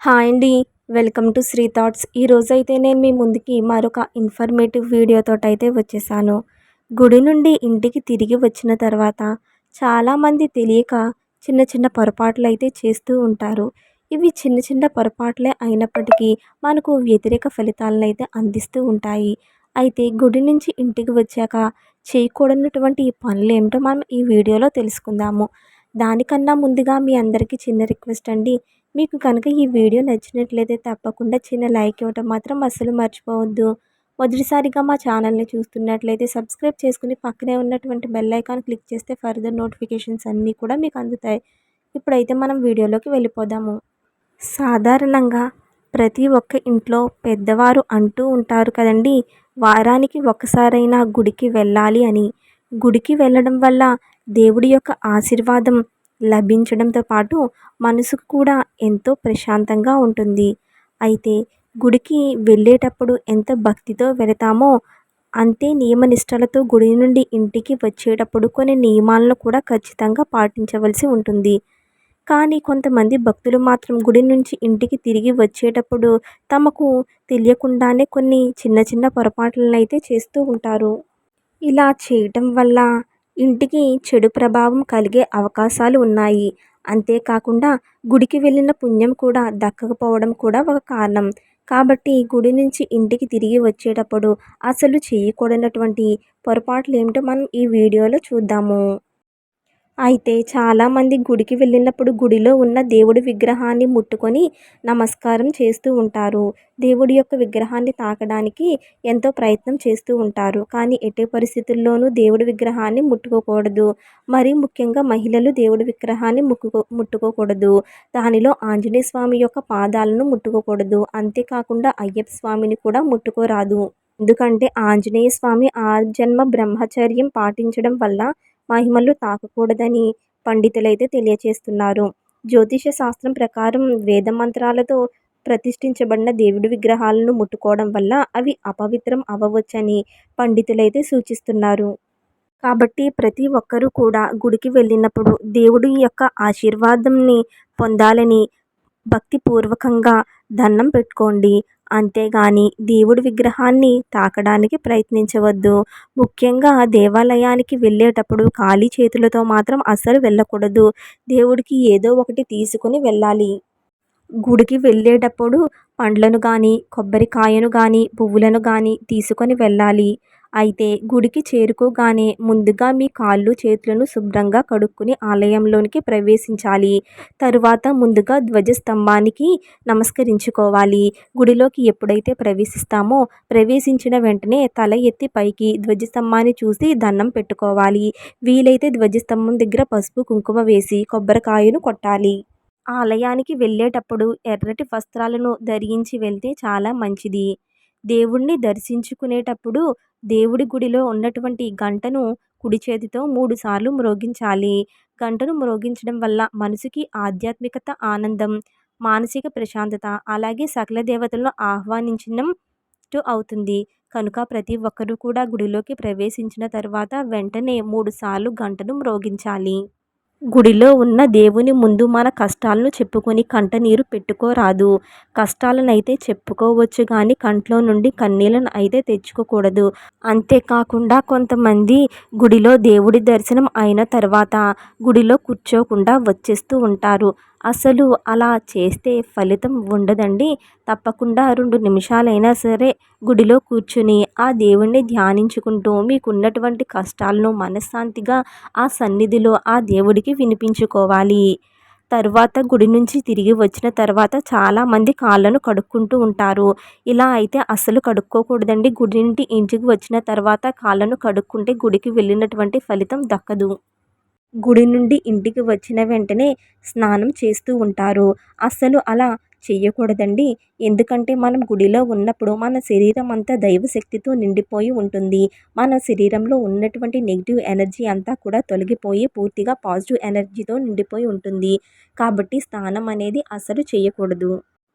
Hi అండి welcome to Shri thoughts. ఈరోజైతే నేను మీ ముందుకి మరొక ఇన్ఫర్మేటివ్ వీడియోతో అయితే వచ్చేసాను. గుడి నుండి ఇంటికి తిరిగి వచ్చిన తర్వాత చాలామంది తెలియక చిన్న చిన్న పొరపాట్లు అయితే చేస్తూ ఉంటారు. ఇవి చిన్న చిన్న పొరపాట్లే అయినప్పటికీ మనకు వ్యతిరేక ఫలితాలను అయితే అందిస్తూ ఉంటాయి. అయితే గుడి నుంచి ఇంటికి వచ్చాక చేయకూడనటువంటి పనులు ఏమిటో మనం ఈ వీడియోలో తెలుసుకుందాము. దానికన్నా ముందుగా మీ అందరికీ చిన్న రిక్వెస్ట్ అండి. మీకు కనుక ఈ వీడియో నచ్చినట్లయితే తప్పకుండా చిన్న లైక్ ఇవ్వటం మాత్రం అస్సలు మర్చిపోవద్దు. మొదటిసారిగా మా ఛానల్ని చూస్తున్నట్లయితే సబ్స్క్రైబ్ చేసుకుని పక్కనే ఉన్నటువంటి బెల్ ఐకాన్ క్లిక్ చేస్తే ఫర్దర్ నోటిఫికేషన్స్ అన్నీ కూడా మీకు అందుతాయి. ఇప్పుడైతే మనం వీడియోలోకి వెళ్ళిపోదాము. సాధారణంగా ప్రతి ఒక్క ఇంట్లో పెద్దవారు అంటూ ఉంటారు కదండి వారానికి ఒకసారైనా గుడికి వెళ్ళాలి అని. గుడికి వెళ్ళడం వల్ల దేవుడి యొక్క ఆశీర్వాదం లభించడంతో పాటు మనసుకు కూడా ఎంతో ప్రశాంతంగా ఉంటుంది. అయితే గుడికి వెళ్ళేటప్పుడు ఎంత భక్తితో వెళతామో అంతే నియమనిష్టలతో గుడి నుండి ఇంటికి వచ్చేటప్పుడు కొన్ని నియమాలను కూడా ఖచ్చితంగా పాటించవలసి ఉంటుంది. కానీ కొంతమంది భక్తులు మాత్రం గుడి నుంచి ఇంటికి తిరిగి వచ్చేటప్పుడు తమకు తెలియకుండానే కొన్ని చిన్న చిన్న పొరపాట్లను అయితే చేస్తూ ఉంటారు. ఇలా చేయటం వల్ల ఇంటికి చెడు ప్రభావం కలిగే అవకాశాలు ఉన్నాయి. అంతేకాకుండా గుడికి వెళ్ళిన పుణ్యం కూడా దక్కకపోవడం కూడా ఒక కారణం. కాబట్టి గుడి నుంచి ఇంటికి తిరిగి వచ్చేటప్పుడు అసలు చేయకూడనటువంటి పొరపాట్లు ఏమిటో మనం ఈ వీడియోలో చూద్దాము. అయితే చాలామంది గుడికి వెళ్ళినప్పుడు గుడిలో ఉన్న దేవుడి విగ్రహాన్ని ముట్టుకొని నమస్కారం చేస్తూ ఉంటారు. దేవుడి యొక్క విగ్రహాన్ని తాకడానికి ఎంతో ప్రయత్నం చేస్తూ ఉంటారు. కానీ ఎట్టి పరిస్థితుల్లోనూ దేవుడి విగ్రహాన్ని ముట్టుకోకూడదు. మరీ ముఖ్యంగా మహిళలు దేవుడి విగ్రహాన్ని ముట్టుకో ముట్టుకోకూడదు. దానిలో ఆంజనేయ స్వామి యొక్క పాదాలను ముట్టుకోకూడదు. అంతేకాకుండా అయ్యప్ప స్వామిని కూడా ముట్టుకోరాదు. ఎందుకంటే ఆంజనేయ స్వామి ఆ జన్మ బ్రహ్మచర్యం పాటించడం వల్ల మహిమలు తాకకూడదని పండితులైతే తెలియచేస్తున్నారు. జ్యోతిష శాస్త్రం ప్రకారం వేద మంత్రాలతో ప్రతిష్ఠించబడిన దేవుడి విగ్రహాలను ముట్టుకోవడం వల్ల అవి అపవిత్రం అవ్వవచ్చని పండితులైతే సూచిస్తున్నారు. కాబట్టి ప్రతి ఒక్కరూ కూడా గుడికి వెళ్ళినప్పుడు దేవుడి యొక్క ఆశీర్వాదంని పొందాలని భక్తిపూర్వకంగా దండం పెట్టుకోండి. అంతేగాని దేవుడి విగ్రహాన్ని తాకడానికి ప్రయత్నించవద్దు. ముఖ్యంగా దేవాలయానికి వెళ్ళేటప్పుడు ఖాళీ చేతులతో మాత్రం అస్సలు వెళ్ళకూడదు. దేవుడికి ఏదో ఒకటి తీసుకుని వెళ్ళాలి. గుడికి వెళ్ళేటప్పుడు పండ్లను కానీ కొబ్బరికాయను కానీ పువ్వులను కానీ తీసుకొని వెళ్ళాలి. అయితే గుడికి చేరుకోగానే ముందుగా మీ కాళ్ళు చేతులను శుభ్రంగా కడుక్కుని ఆలయంలోనికి ప్రవేశించాలి. తరువాత ముందుగా ధ్వజస్తంభానికి నమస్కరించుకోవాలి. గుడిలోకి ఎప్పుడైతే ప్రవేశిస్తామో ప్రవేశించిన వెంటనే తల ఎత్తి పైకి ధ్వజస్తంభాన్ని చూసి దండం పెట్టుకోవాలి. వీలైతే ధ్వజస్తంభం దగ్గర పసుపు కుంకుమ వేసి కొబ్బరికాయను కొట్టాలి. ఆలయానికి వెళ్ళేటప్పుడు ఎర్రటి వస్త్రాలను ధరించి వెళ్తే చాలా మంచిది. దేవుణ్ణి దర్శించుకునేటప్పుడు దేవుడి గుడిలో ఉన్నటువంటి గంటను కుడి చేతితో మూడు సార్లు మ్రోగించాలి. గంటను మ్రోగించడం వల్ల మనసుకి ఆధ్యాత్మికత ఆనందం మానసిక ప్రశాంతత అలాగే సకల దేవతలను ఆహ్వానించినట్టు అవుతుంది. కనుక ప్రతి ఒక్కరూ కూడా గుడిలోకి ప్రవేశించిన తర్వాత వెంటనే మూడు సార్లు గంటను మ్రోగించాలి. గుడిలో ఉన్న దేవుని ముందు మన కష్టాలను చెప్పుకొని కంటనీరు పెట్టుకోరాదు. కష్టాలనైతే చెప్పుకోవచ్చు కానీ కంట్లో నుండి కన్నీళ్ళను అయితే తెచ్చుకోకూడదు. అంతేకాకుండా కొంతమంది గుడిలో దేవుడి దర్శనం అయిన తర్వాత గుడిలో కూర్చోకుండా వచ్చేస్తూ ఉంటారు. అసలు అలా చేస్తే ఫలితం ఉండదండి. తప్పకుండా రెండు నిమిషాలైనా సరే గుడిలో కూర్చుని ఆ దేవుణ్ణి ధ్యానించుకుంటూ మీకున్నటువంటి కష్టాలను మనశ్శాంతిగా ఆ సన్నిధిలో ఆ దేవుడికి వినిపించుకోవాలి. తర్వాత గుడి నుంచి తిరిగి వచ్చిన తర్వాత చాలామంది కాళ్ళను కడుక్కుంటూ ఉంటారు. ఇలా అయితే అసలు కడుక్కోకూడదండి. గుడి నుండి ఇంటికి వచ్చిన తర్వాత కాళ్ళను కడుక్కుంటే గుడికి వెళ్ళినటువంటి ఫలితం దక్కదు. గుడి నుండి ఇంటికి వచ్చిన వెంటనే స్నానం చేస్తూ ఉంటారు. అస్సలు అలా చెయ్యకూడదండి. ఎందుకంటే మనం గుడిలో ఉన్నప్పుడు మన శరీరం అంతా దైవశక్తితో నిండిపోయి ఉంటుంది. మన శరీరంలో ఉన్నటువంటి నెగిటివ్ ఎనర్జీ అంతా కూడా తొలగిపోయి పూర్తిగా పాజిటివ్ ఎనర్జీతో నిండిపోయి ఉంటుంది. కాబట్టి స్నానం అనేది అసలు చేయకూడదు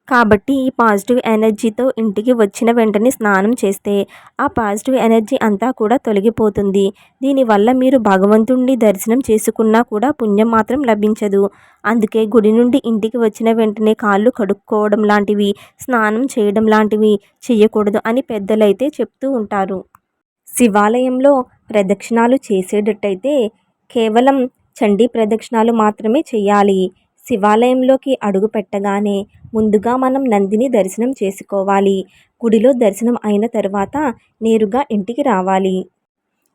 కాబట్టి ఈ పాజిటివ్ ఎనర్జీతో ఇంటికి వచ్చిన వెంటనే స్నానం చేస్తే ఆ పాజిటివ్ ఎనర్జీ అంతా కూడా తొలగిపోతుంది. దీనివల్ల మీరు భగవంతుడిని దర్శనం చేసుకున్నా కూడా పుణ్యం మాత్రం లభించదు. అందుకే గుడి నుండి ఇంటికి వచ్చిన వెంటనే కాళ్ళు కడుక్కోవడం లాంటివి స్నానం చేయడం లాంటివి చేయకూడదు అని పెద్దలైతే చెప్తూ ఉంటారు. శివాలయంలో ప్రదక్షిణాలు చేసేటట్టయితే కేవలం చండీ ప్రదక్షిణాలు మాత్రమే చేయాలి శివాలయంలోకి అడుగు పెట్టగానే ముందుగా మనం నందిని దర్శనం చేసుకోవాలి. గుడిలో దర్శనం అయిన తర్వాత నేరుగా ఇంటికి రావాలి.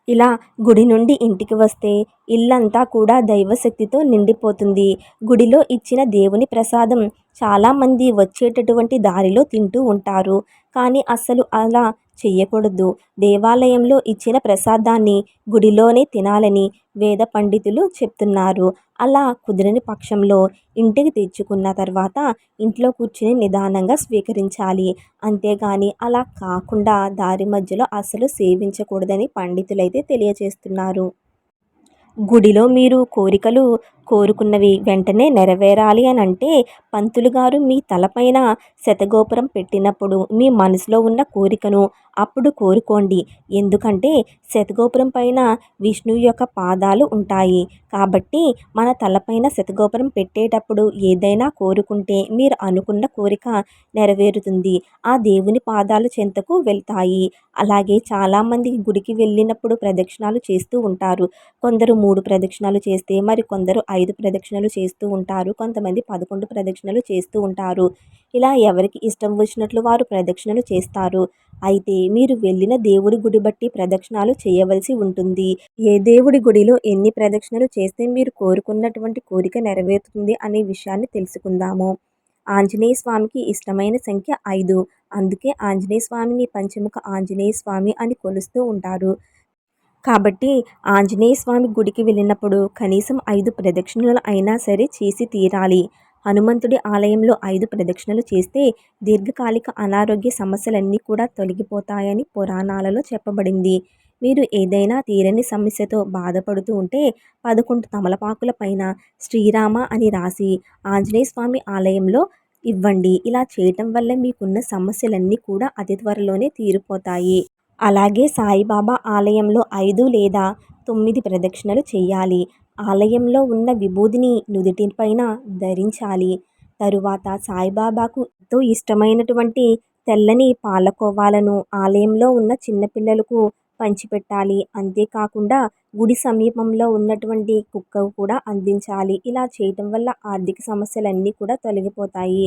ఇలా గుడి నుండి ఇంటికి వస్తే ఇల్లంతా కూడా దైవశక్తితో నిండిపోతుంది. గుడిలో ఇచ్చిన దేవుని ప్రసాదం చాలామంది వచ్చేటటువంటి దారిలో తింటూ ఉంటారు. కానీ అస్సలు అలా చెయ్యకూడదు. దేవాలయంలో ఇచ్చిన ప్రసాదాన్ని గుడిలోనే తినాలని వేద పండితులు చెప్తున్నారు. అలా కుదిరని పక్షంలో ఇంటికి తెచ్చుకున్న తర్వాత ఇంట్లో కూర్చుని నిదానంగా స్వీకరించాలి. అంతేగాని అలా కాకుండా దారి మధ్యలో అసలు సేవించకూడదని పండితులైతే తెలియజేస్తున్నారు. గుడిలో మీరు కోరికలు కోరుకున్నవి వెంటనే నెరవేరాలి అని అంటే పంతులు గారు మీ తలపైన శతగోపురం పెట్టినప్పుడు మీ మనసులో ఉన్న కోరికను అప్పుడు కోరుకోండి. ఎందుకంటే శతగోపురం పైన విష్ణువు యొక్క పాదాలు ఉంటాయి. కాబట్టి మన తలపైన శతగోపురం పెట్టేటప్పుడు ఏదైనా కోరుకుంటే మీరు అనుకున్న కోరిక నెరవేరుతుంది. ఆ దేవుని పాదాల చెంతకు వెళ్తాయి. అలాగే చాలామంది గుడికి వెళ్ళినప్పుడు ప్రదక్షిణాలు చేస్తూ ఉంటారు. కొందరు మూడు ప్రదక్షిణాలు చేస్తే మరి కొందరు ఐదు ప్రదక్షిణలు చేస్తూ ఉంటారు. కొంతమంది పదకొండు ప్రదక్షిణలు చేస్తూ ఉంటారు. ఇలా ఎవరికి ఇష్టం వచ్చినట్లు వారు ప్రదక్షిణలు చేస్తారు. అయితే మీరు వెళ్ళిన దేవుడి గుడి బట్టి ప్రదక్షిణాలు చేయవలసి ఉంటుంది. ఏ దేవుడి గుడిలో ఎన్ని ప్రదక్షిణలు చేస్తే మీరు కోరుకున్నటువంటి కోరిక నెరవేరుతుంది అనే విషయాన్ని తెలుసుకుందాము. ఆంజనేయ స్వామికి ఇష్టమైన సంఖ్య ఐదు. అందుకే ఆంజనేయ స్వామిని పంచముఖ ఆంజనేయ స్వామి అని కొలుస్తూ ఉంటారు. కాబట్టి ఆంజనేయ స్వామి గుడికి వెళ్ళినప్పుడు కనీసం ఐదు ప్రదక్షిణలు అయినా సరే చేసి తీరాలి. హనుమంతుడి ఆలయంలో ఐదు ప్రదక్షిణలు చేస్తే దీర్ఘకాలిక అనారోగ్య సమస్యలన్నీ కూడా తొలగిపోతాయని పురాణాలలో చెప్పబడింది. మీరు ఏదైనా తీరని సమస్యతో బాధపడుతూ ఉంటే పదకొండు తమలపాకుల పైన శ్రీరామ అని రాసి ఆంజనేయ స్వామి ఆలయంలో ఇవ్వండి. ఇలా చేయటం వల్ల మీకున్న సమస్యలన్నీ కూడా అతి త్వరలోనే తీరిపోతాయి. అలాగే సాయిబాబా ఆలయంలో ఐదు లేదా తొమ్మిది ప్రదక్షిణలు చేయాలి. ఆలయంలో ఉన్న విభూదిని నుదుటిపైన ధరించాలి. తరువాత సాయిబాబాకు ఎంతో ఇష్టమైనటువంటి తెల్లని పాలకోవాలను ఆలయంలో ఉన్న చిన్నపిల్లలకు పంచిపెట్టాలి. అంతేకాకుండా గుడి సమీపంలో ఉన్నటువంటి కుక్కకు కూడా అందించాలి. ఇలా చేయటం వల్ల ఆర్థిక సమస్యలన్నీ కూడా తొలగిపోతాయి.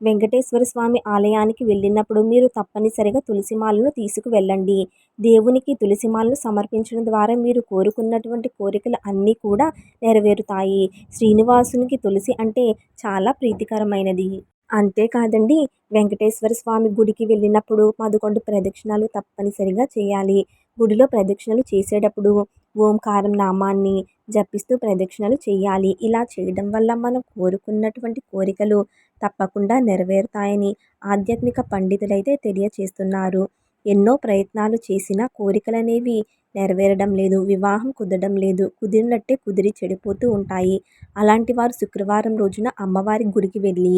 వెంకటేశ్వర స్వామి ఆలయానికి వెళ్ళినప్పుడు మీరు తప్పనిసరిగా తులసిమాలను తీసుకువెళ్ళండి. దేవునికి తులసిమాలను సమర్పించడం ద్వారా మీరు కోరుకున్నటువంటి కోరికలు అన్నీ కూడా నెరవేరుతాయి. శ్రీనివాసునికి తులసి అంటే చాలా ప్రీతికరమైనది. అంతేకాదండి వెంకటేశ్వర స్వామి గుడికి వెళ్ళినప్పుడు పదకొండు ప్రదక్షిణాలు తప్పనిసరిగా చేయాలి. గుడిలో ప్రదక్షిణలు చేసేటప్పుడు ఓంకారం నామాన్ని జపిస్తూ ప్రదక్షిణలు చేయాలి. ఇలా చేయడం వల్ల మనం కోరుకున్నటువంటి కోరికలు తప్పకుండా నెరవేరుతాయని ఆధ్యాత్మిక పండితులైతే తెలియచేస్తున్నారు. ఎన్నో ప్రయత్నాలు చేసినా కోరికలు అనేవి నెరవేరడం లేదు వివాహం కుదరడం లేదు కుదిరినట్టే కుదిరి చెడిపోతూ ఉంటాయి. అలాంటి వారు శుక్రవారం రోజున అమ్మవారి గుడికి వెళ్ళి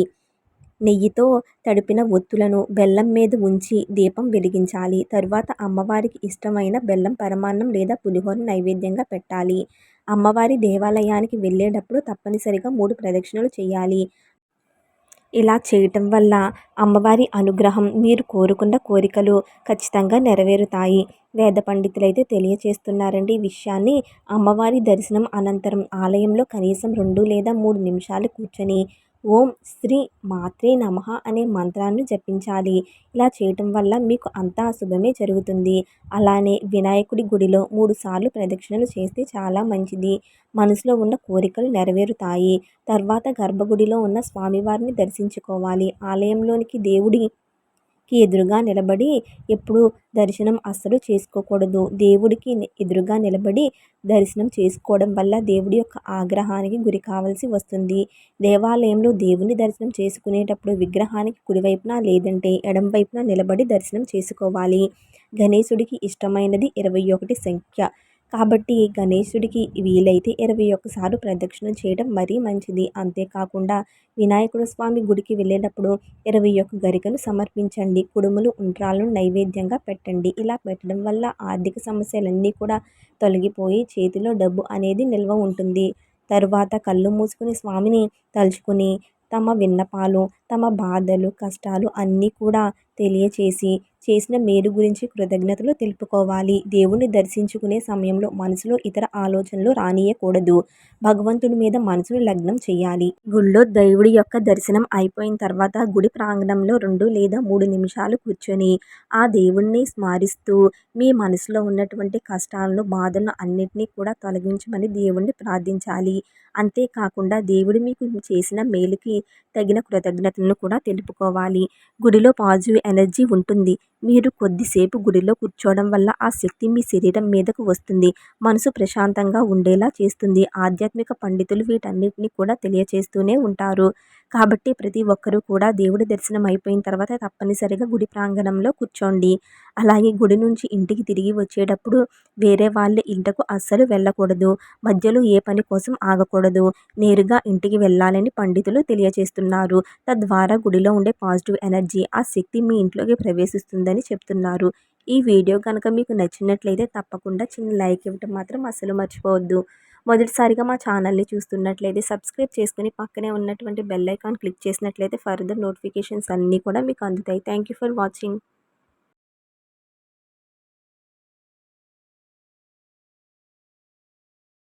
నెయ్యితో తడిపిన ఒత్తులను బెల్లం మీద ఉంచి దీపం వెలిగించాలి. తరువాత అమ్మవారికి ఇష్టమైన బెల్లం పరమాన్నం లేదా పులిహోర నైవేద్యంగా పెట్టాలి. అమ్మవారి దేవాలయానికి వెళ్ళేటప్పుడు తప్పనిసరిగా మూడు ప్రదక్షిణలు చేయాలి. ఇలా చేయటం వల్ల అమ్మవారి అనుగ్రహం మీరు కోరుకున్న కోరికలు ఖచ్చితంగా నెరవేరుతాయి. వేద పండితులైతే తెలియచేస్తున్నారండి ఈ విషయాన్ని. అమ్మవారి దర్శనం అనంతరం ఆలయంలో కనీసం రెండు లేదా మూడు నిమిషాలు కూర్చొని ఓం శ్రీ మాత్రే నమః అనే మంత్రాన్ని జపించాలి. ఇలా చేయటం వల్ల మీకు అంతా శుభమే జరుగుతుంది. అలానే వినాయకుడి గుడిలో మూడు సార్లు ప్రదక్షిణలు చేస్తే చాలా మంచిది. మనసులో ఉన్న కోరికలు నెరవేరుతాయి. తర్వాత గర్భగుడిలో ఉన్న స్వామివారిని దర్శించుకోవాలి. ఆలయంలోనికి దేవుడి దేవుడికి ఎదురుగా నిలబడి ఎప్పుడు దర్శనం అస్సలు చేసుకోకూడదు. దేవుడికి ఎదురుగా నిలబడి దర్శనం చేసుకోవడం వల్ల దేవుడి యొక్క ఆగ్రహానికి గురి కావాల్సి వస్తుంది. దేవాలయంలో దేవుని దర్శనం చేసుకునేటప్పుడు విగ్రహానికి కుడివైపున లేదంటే ఎడం వైపున నిలబడి దర్శనం చేసుకోవాలి. గణేశుడికి ఇష్టమైనది ఇరవై ఒకటి సంఖ్య. కాబట్టి గణేశుడికి వీలైతే ఇరవై ఒక్కసార్లు ప్రదక్షిణ చేయడం మరీ మంచిది. అంతేకాకుండా వినాయకుడు స్వామి గుడికి వెళ్ళేటప్పుడు ఇరవై ఒక్క గరికను సమర్పించండి. కుడుములు ఉండ్రాలను నైవేద్యంగా పెట్టండి. ఇలా పెట్టడం వల్ల ఆర్థిక సమస్యలన్నీ కూడా తొలగిపోయి చేతిలో డబ్బు అనేది నిల్వ ఉంటుంది. తరువాత కళ్ళు మూసుకుని స్వామిని తలుచుకుని తమ విన్నపాలు తమ బాధలు కష్టాలు అన్నీ కూడా తెలియచేసి చేసిన మేలు గురించి కృతజ్ఞతలు తెలుపుకోవాలి. దేవుణ్ణి దర్శించుకునే సమయంలో మనసులో ఇతర ఆలోచనలు రానియకూడదు. భగవంతుడి మీద మనసును లగ్నం చేయాలి. గుళ్ళో దేవుడి యొక్క దర్శనం అయిపోయిన తర్వాత గుడి ప్రాంగణంలో రెండు లేదా మూడు నిమిషాలు కూర్చొని ఆ దేవుణ్ణి స్మరిస్తూ మీ మనసులో ఉన్నటువంటి కష్టాలను బాధలను అన్నిటినీ కూడా తొలగించమని దేవుణ్ణి ప్రార్థించాలి. అంతేకాకుండా దేవుడు మీకు చేసిన మేలుకి తగిన కృతజ్ఞతలు కృతజ్ఞతలను కూడా తెలుపుకోవాలి. గుడిలో పాజిటివ్ ఎనర్జీ ఉంటుంది. మీరు కొద్దిసేపు గుడిలో కూర్చోవడం వల్ల ఆ శక్తి మీ శరీరం మీదకు వస్తుంది. మనసు ప్రశాంతంగా ఉండేలా చేస్తుంది. ఆధ్యాత్మిక పండితులు వీటన్నిటిని కూడా తెలియచేస్తూనే ఉంటారు. కాబట్టి ప్రతి ఒక్కరూ కూడా దేవుడి దర్శనం అయిపోయిన తర్వాత తప్పనిసరిగా గుడి ప్రాంగణంలో కూర్చోండి. అలాగే గుడి నుంచి ఇంటికి తిరిగి వచ్చేటప్పుడు వేరే వాళ్ళ ఇంటకు అస్సలు వెళ్ళకూడదు. మధ్యలో ఏ పని కోసం ఆగకూడదు. నేరుగా ఇంటికి వెళ్ళాలని పండితులు తెలియజేస్తున్నారు తద్వారా గుడిలో ఉండే పాజిటివ్ ఎనర్జీ ఆ శక్తి మీ ఇంట్లోకి ప్రవేశిస్తుందని చెప్తున్నారు. ఈ వీడియో కనుక మీకు నచ్చినట్లయితే తప్పకుండా చిన్న లైక్ ఇవ్వటం మాత్రం అస్సలు మర్చిపోవద్దు. మొదటిసారిగా మా ఛానల్ని చూస్తున్నట్లయితే సబ్స్క్రైబ్ చేసుకుని పక్కనే ఉన్నటువంటి బెల్ ఐకాన్ క్లిక్ చేసినట్లయితే ఫర్దర్ నోటిఫికేషన్స్ అన్నీ కూడా మీకు అందుతాయి. Thank you for watching